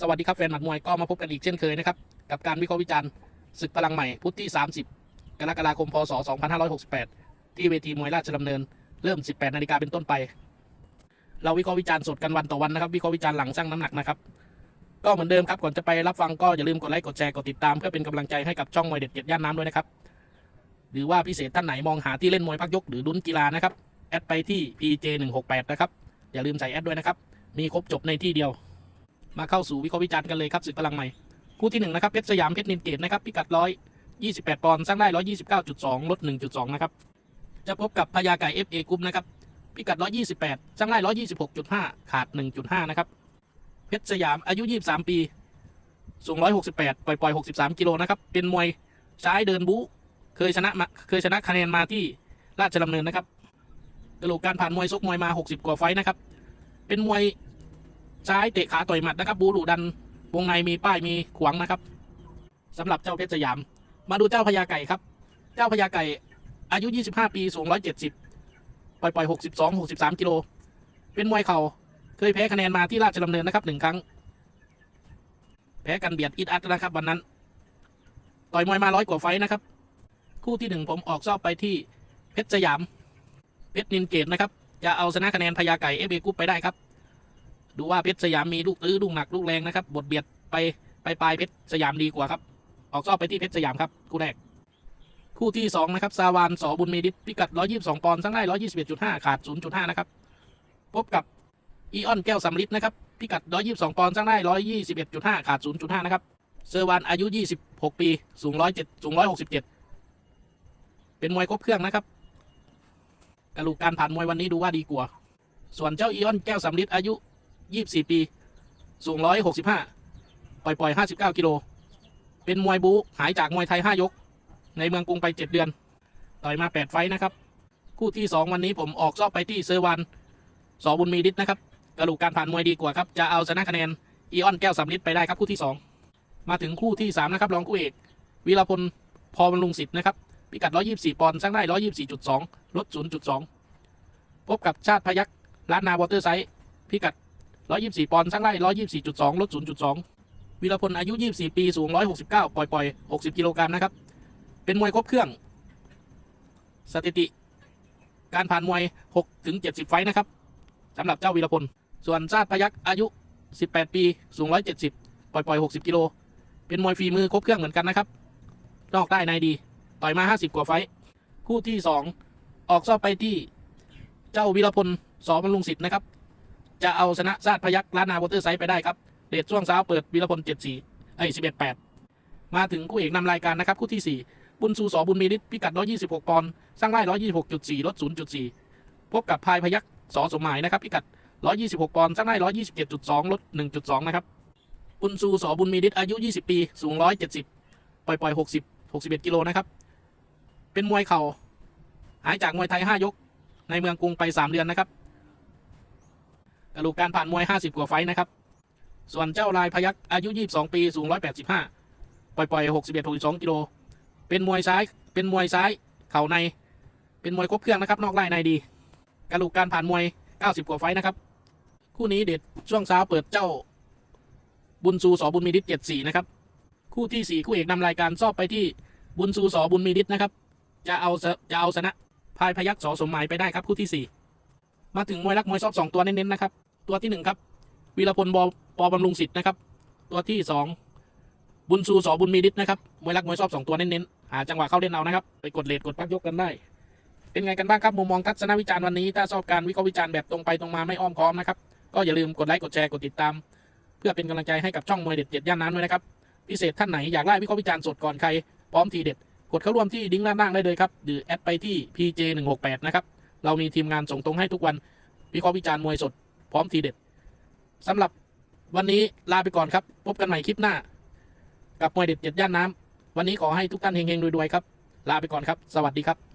สวัสดีครับแฟนหมัดมวยก็มาพบกันอีกเช่นเคยนะครับ กับการวิเคราะห์วิจารณ์ศึกพลังใหม่พุธที่ 30 กรกฎาคมพศ 2568 ที่เวทีมวยราชดำเนิน เริ่ม 18 นาฬิกาเป็นต้นไป เราวิเคราะห์วิจารณ์สดกันวันต่อวันนะครับ วิเคราะห์วิจารณ์หลังชั่งน้ำหนักนะครับ ก็เหมือนเดิมครับก่อนจะไปรับฟังก็อย่าลืมกดไลค์กดแชร์กดติดตามเพื่อเป็นกำลังใจให้กับช่องมวยเด็ดเจ็ดย่านน้ำด้วยนะครับหรือว่าพิเศษท่านไหนมองหาที่เล่นมวยพักยกหรือดุนกีฬานะครับแอดไปที่ pj 1 6 8นะครับอย่าลืมใส่แอดด้วยนะครับมีครบจบในที่เดียว มาเข้าสู่วิเคราะห์วิจารณ์กันเลยครับศึกพลังใหม่ คู่ที่หนึ่งนะครับเพชรสยามเพชรนินเกตนะครับพิกัดร้อยยี่สิบแปดปอนด์สร้างได้ร้อยยี่สิบเก้าจุดสองลดหนึ่งจุดสองนะครับจะพบกับพญาไก่เอฟเอกรุ๊ปนะครับพิกัดร้อยยี่สิบแปดสร้างได้ร้อยยี่สิบหกจุดห้าขาดหนึ่งจุดห้านะครับเพชรสยามอายุยี่สิบสามปี สูงร้อยหกสิบแปดปล่อยปล่อยหกสิบสามกิโลนะครับเป็นมวยซ้ายเดินบู๊เคยชนะมาเคยชนะคะแนนมาที่ราชดำเนินนะครับกระโหลกการผ่านมวยซกมวยมาหกสิบกว่าไฟนะครับเป็นมวย ซ้ายเตะขาต่อยหมัดนะครับ บูดุดันวงในมีป้ายมีขวางนะครับสำหรับเจ้าเพชรสยาม มาดูเจ้าพญาไก่ครับ เจ้าพญาไก่อายุ 25 ปีสูง 170 ปล่อยปล่อย62 63 กิโล เป็นมวยเข่า เคยแพ้คะแนนมาที่ราชดำเนินนะครับหนึ่งครั้ง แพ้กันเบียดอิดอัดนะครับวันนั้น ต่อยมวยมาร้อยกว่าไฟนะครับ คู่ที่หนึ่งผมออกซอบไปที่เพชรสยาม เพชรนินเกตนะครับ จะเอาชนะคะแนนพญาไก่เอฟเอกุ๊ปไปได้ครับ ดูว่าเพชรสยามมีลูกตื้อลูกหนักลูกแรงนะครับบทเบียดไปไปปลายเพชรสยามดีกว่าครับ ออกซอบไปที่เพชรสยามครับคู่แรก คู่ที่สองนะครับซาวานสอบุญมีดิษพิกัด 122 ปอนด์สั่งได้ 121.5 ขาด 0.5 นะครับ พบกับอีออนแก้วสำลิดนะครับพิกัด 122 ปอนด์สั่งได้ 121.5 ขาด 0.5 นะครับเซอร์วานอายุ 26 ปีสูง107สูง167 เป็นมวยครบเครื่องนะครับกระลูกการผ่านมวยวันนี้ดูว่าดีกว่า ส่วนเจ้าอีออนแก้วสำลิดอายุ 24ปี สูง165ปล่อยปล่อย59กิโล เป็นมวยบู๊หายจากมวยไทย5ยก ในเมืองกรุงไป7เดือน ต่อยมา8ไฟนะครับ คู่ที่2วันนี้ผมออกซอบไปที่เซอร์วันสอบุญมีดิษนะครับ กระดูกการผ่านมวยดีกว่าครับ จะเอาชนะคะแนนอีออนแก้วสำลิดไปได้ครับคู่ที่2มาถึงคู่ที่3นะครับรองคู่เอกวีรพลพอบำรุงสิทธิ์นะครับพิกัด 124 ปอนด์สร้างได้ 124.2 ลด 0.2 พบกับชาติพยักล้านนาวอเตอร์ไซส์พิกัด 124 ปอนด์สร้างได้124.2 ลด 0.2 วีรพลอายุ 24 ปี สูง 169 ปล่อยปล่อย 60 กิโลกรัมนะครับ เป็นมวยครบเครื่อง สถิติ การผ่านมวย 6 ถึง 70 ไฟนะครับสำหรับเจ้าวีรพล ส่วนชาติพยักอายุ 18 ปี สูง 170 ปล่อยปล่อย 60 กิโล เป็นมวยฝีมือครบเครื่องเหมือนกันนะครับ นอกได้ในดี ต่อยมา 50 กว่าไฟ คู่ที่ 2 ออกซอบไปที่เจ้าวีรพลสอบำรุงสิทธิ์นะครับ จะเอาชนะซาดพยักล้านนาวอเตอร์ไซส์ไปได้ครับเดชช่วงเช้าเปิดวีรพล74ไอ้11 8มาถึงคู่เอกนำรายการนะครับคู่ที่4บุญซูสอบุญมีฤทธิ์พิกัด 126 ปอนด์สร้างได้126.4 ลด 0.4 พบกับพายพยักสอสมหมายนะครับ พิกัด 126 ปอนด์สร้างได้127.2 ลด 1.2 นะครับ บุญซูสอบุญมีฤทธิ์อายุ 20 ปี สูง 170 ปล่อยปล่อย 60 61 กิโลนะครับ เป็นมวยเข่า หายจากมวยไทย 5 ยก ในเมืองกรุงไป 3 เดือนนะครับ กระดูกการผ่านมวย 50 กว่าไฟนะครับ ส่วนเจ้าลายพยักอายุ 22 ปีสูง 185 ปล่อยปล่อย61 62กิโลเป็นมวยซ้ายเป็นมวยซ้ายเข่าใน เป็นมวยครบเครื่องนะครับนอกไล่ในดีกระดูกการผ่านมวย 90 กว่าไฟนะครับ คู่นี้เด็ดช่วงเช้าเปิดเจ้า บุญซูสอบุญมีดิษ74นะครับ คู่ที่4คู่เอกนำรายการซอบไปที่บุญซูสอบุญมีดิษนะครับ จะเอาจะเอาชนะพายพยักสอสมหมายไปได้ครับคู่ที่4มาถึงมวยรักมวยซอบสองตัวเน้นๆนะครับ ตัวที่หนึ่งครับวีรพลบอปอบำรุงสิทธิ์นะครับ ตัวที่สองบุญซูสอบุญมีดิษนะครับมวยรักมวยซอบสองตัวเน้นๆหาจังหวะเข้าเล่นเอานะครับ ไปกดเลทกดพักยกกันได้ เป็นไงกันบ้างครับมุมมองทัศนวิจารณ์วันนี้ถ้าชอบการวิเคราะห์วิจารณ์แบบตรงไปตรงมาไม่อ้อมค้อมนะครับก็อย่าลืมกดไลค์กดแชร์กดติดตาม เพื่อเป็นกำลังใจให้กับช่องมวยเด็ดเจ็ดย่านน้ำด้วยนะครับพิเศษท่านไหนอยากไล่วิเคราะห์วิจารณ์สดก่อนใครพร้อมทีเด็ดกดเข้าร่วมที่ดิ้งด้านล่างได้เลยครับหรือแอดไปที่ pj 1 6 8นะครับเรามีทีมงานส่งตรงให้ทุกวันวิเคราะห์วิจารณ์มวยสด พร้อมทีเด็ดสำหรับวันนี้ลาไปก่อนครับ พบกันใหม่คลิปหน้า กับมวยเด็ดเจ็ดย่านน้ำวันนี้ขอให้ทุกท่านเฮงๆรวยๆครับ ลาไปก่อนครับ สวัสดีครับ